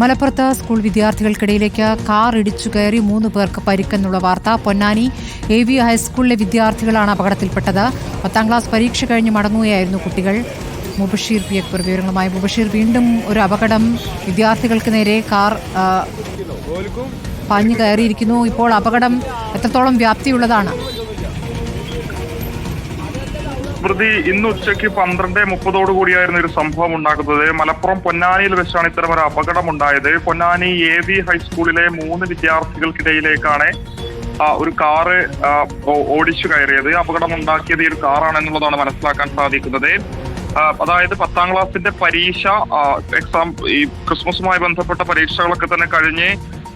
മലപ്പുറത്ത് school വിദ്യാർത്ഥികൾക്കിടയിലേക്ക് car ഇടിച്ചു കയറി മൂന്ന് പേർക്ക് പരിക്കെന്നുള്ള വാർത്ത. പൊന്നാനി എ വി ഹൈസ്കൂളിലെ വിദ്യാർത്ഥികളാണ് അപകടത്തിൽപ്പെട്ടത്. പത്താം ക്ലാസ് പരീക്ഷ കഴിഞ്ഞ് മടങ്ങുകയായിരുന്നു കുട്ടികൾ. മുബഷീർ പി അക്ബർ വിവരങ്ങളുമായി. മുബഷീർ വീണ്ടും ഒരു അപകടം. വിദ്യാർത്ഥികൾക്ക് നേരെ കാർ പാഞ്ഞു കയറിയിരിക്കുന്നു. ഇപ്പോൾ അപകടം എത്രത്തോളം വ്യാപ്തിയുള്ളതാണ്? സ്മൃതി ഇന്ന് ഉച്ചയ്ക്ക് പന്ത്രണ്ട് മുപ്പതോട് കൂടിയായിരുന്നു ഒരു സംഭവം ഉണ്ടാകുന്നത്. മലപ്പുറം പൊന്നാനിയിൽ വെച്ചാണ് ഇത്തരം ഒരു അപകടം ഉണ്ടായത് പൊന്നാനി എ വി ഹൈസ്കൂളിലെ മൂന്ന് വിദ്യാർത്ഥികൾക്കിടയിലേക്കാണ് ഒരു കാറ് ഓടിച്ചു കയറിയത്. അപകടം ഉണ്ടാക്കിയത് ഈ ഒരു കാറാണ് എന്നുള്ളതാണ് മനസ്സിലാക്കാൻ സാധിക്കുന്നത്. അതായത് പത്താം ക്ലാസ്സിന്റെ പരീക്ഷ എക്സാം ഈ ക്രിസ്മസുമായി ബന്ധപ്പെട്ട പരീക്ഷകളൊക്കെ തന്നെ കഴിഞ്ഞ്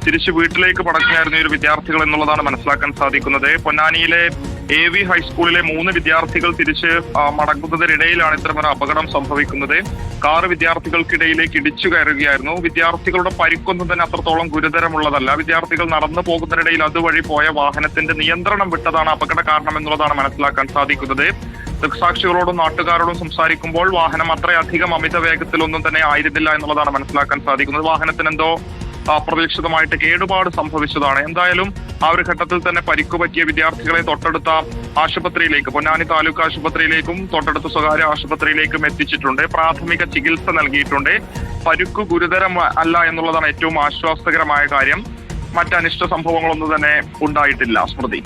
തിരിച്ചു വീട്ടിലേക്ക് പടക്കുകയായിരുന്നു ഈ ഒരു വിദ്യാർത്ഥികൾ എന്നുള്ളതാണ് മനസ്സിലാക്കാൻ സാധിക്കുന്നത്. പൊന്നാനിയിലെ എ വി ഹൈസ്കൂളിലെ മൂന്ന് വിദ്യാർത്ഥികൾ തിരിച്ച് മടങ്ങുന്നതിനിടയിലാണ് ഇത്തരമൊരു അപകടം സംഭവിക്കുന്നത്. കാറ് വിദ്യാർത്ഥികൾക്കിടയിലേക്ക് ഇടിച്ചു കയറുകയായിരുന്നു. വിദ്യാർത്ഥികളുടെ പരിക്കൊന്നും തന്നെ അത്രത്തോളം ഗുരുതരമുള്ളതല്ല. വിദ്യാർത്ഥികൾ നടന്നു പോകുന്നതിനിടയിൽ അതുവഴി പോയ വാഹനത്തിന്റെ നിയന്ത്രണം വിട്ടതാണ് അപകട കാരണം എന്നുള്ളതാണ് മനസ്സിലാക്കാൻ സാധിക്കുന്നത്. ദൃക്സാക്ഷികളോടും നാട്ടുകാരോടും സംസാരിക്കുമ്പോൾ വാഹനം അത്രയധികം അമിത വേഗത്തിലൊന്നും തന്നെ ആയിരുന്നില്ല എന്നുള്ളതാണ് മനസ്സിലാക്കാൻ സാധിക്കുന്നത്. വാഹനത്തിന് എന്തോ അപ്രതീക്ഷിതമായിട്ട് കേടുപാട് സംഭവിച്ചതാണ്. എന്തായാലും ആ ഒരു ഘട്ടത്തിൽ തന്നെ പരിക്കു പറ്റിയ വിദ്യാർത്ഥികളെ തൊട്ടടുത്ത ആശുപത്രിയിലേക്ക് പൊന്നാനി താലൂക്ക് ആശുപത്രിയിലേക്കും തൊട്ടടുത്ത സ്വകാര്യ ആശുപത്രിയിലേക്കും എത്തിച്ചിട്ടുണ്ട്. പ്രാഥമിക ചികിത്സ നൽകിയിട്ടുണ്ട്. പരുക്ക് ഗുരുതരം അല്ല എന്നുള്ളതാണ് ഏറ്റവും ആശ്വാസകരമായ കാര്യം. മറ്റ് അനിഷ്ട സംഭവങ്ങളൊന്നും തന്നെ ഉണ്ടായിട്ടില്ല. സ്മൃതി.